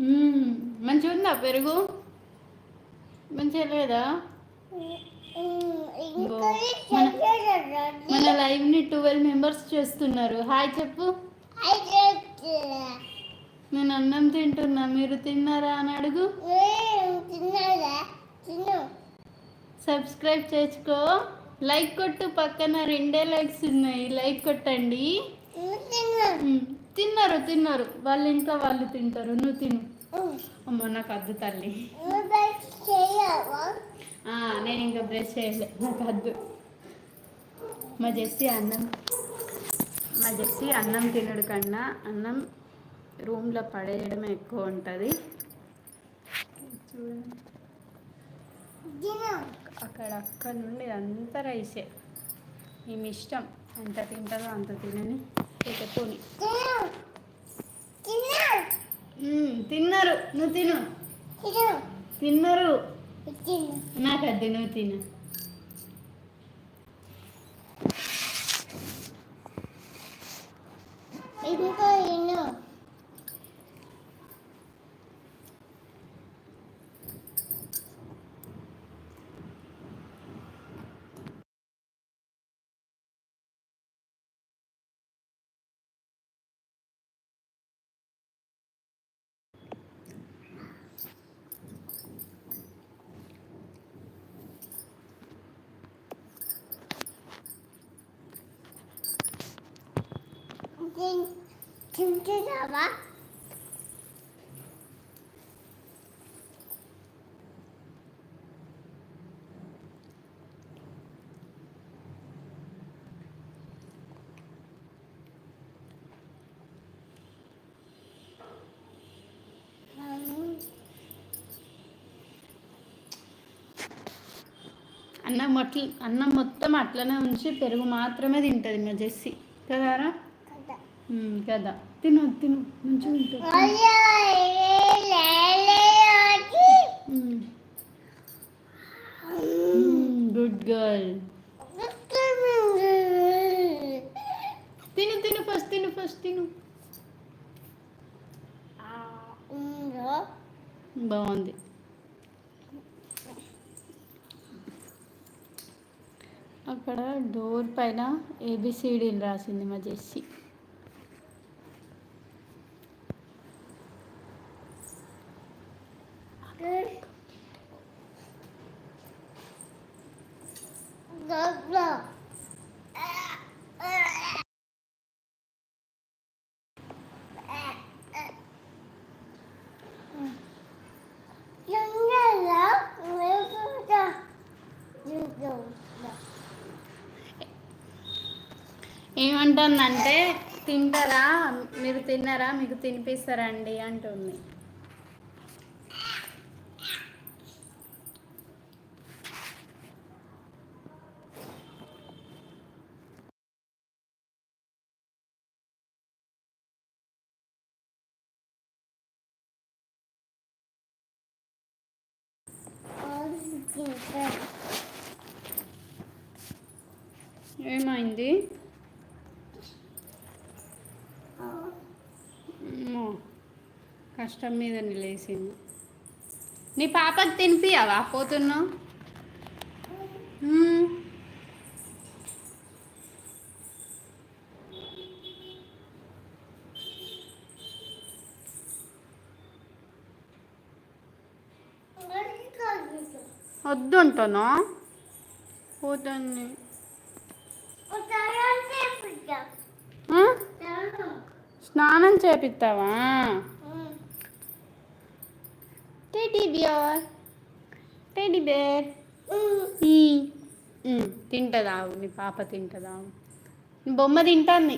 మ్మ్. మంచిగా ఉందా పెరుగు? మంచిగా లేదా? మన లైవ్ని ట్వెల్వ్ మెంబర్స్ చూస్తున్నారు. హాయ్ చెప్పు. నేను అన్నం తింటున్నా. మీరు తిన్నారా అని అడుగు. సబ్స్క్రైబ్ చేసుకో. లైక్ కొట్టు. పక్కన రెండే లైక్స్ ఉన్నాయి. లైక్ కొట్టండి. తిన్నారు. తిన్నారు వాళ్ళ ఇంట్లో వాళ్ళు తింటారు. నువ్వు తిను. అమ్మ నాకు అద్దు తల్లి. నేను ఇంకా బ్రష్ చేయలే. నాకు అద్దు. మా జెస్సి అన్నం. మా జెస్సి అన్నం తినడు కన్నా అన్నం రూమ్లో పడేయడం ఎక్కువ ఉంటుంది. అక్కడ అక్కడ నుండి అంతా రైసే. ఈమె ఇష్టం? ఎంత తింటారో అంత తినని. మ్మ్, తిన్నారు. నువ్వు తిను. తిన్నారు. నాకు అద్దు నువ్వు తిను. ఇంకో తింటున్నావా అన్నం అట్ల అన్నం మొత్తం అట్లనే ఉంచి పెరుగు మాత్రమే తింటుంది మా జెస్సి. కదారా కదా. తిను తిను మంచిగా ఉంటుంది గుడ్ గర్ల్. తిను తిను ఫస్ట్ తిను ఫస్ట్ తిను. బాగుంది. అక్కడ డోర్ పైన ఏబిసిడీలు రాసింది మా జెస్సీ. ఏమంటుందంటే తింటారా? మీరు తిన్నారా? మీకు తినిపిస్తారండి అంటుంది. ఏమైంది? అమ్మో, కష్టం మీద నిలేసింది నీ పాపకి తినిపియావా పోతున్నావు you. వద్దు అంటానా పోతాన్ని స్నానం చేపిస్తావా టెడ్డీ బియర్. టెడ్డీ బేర్ తింటదావు నీ పాప తింటదావు. బొమ్మ తింటాంది.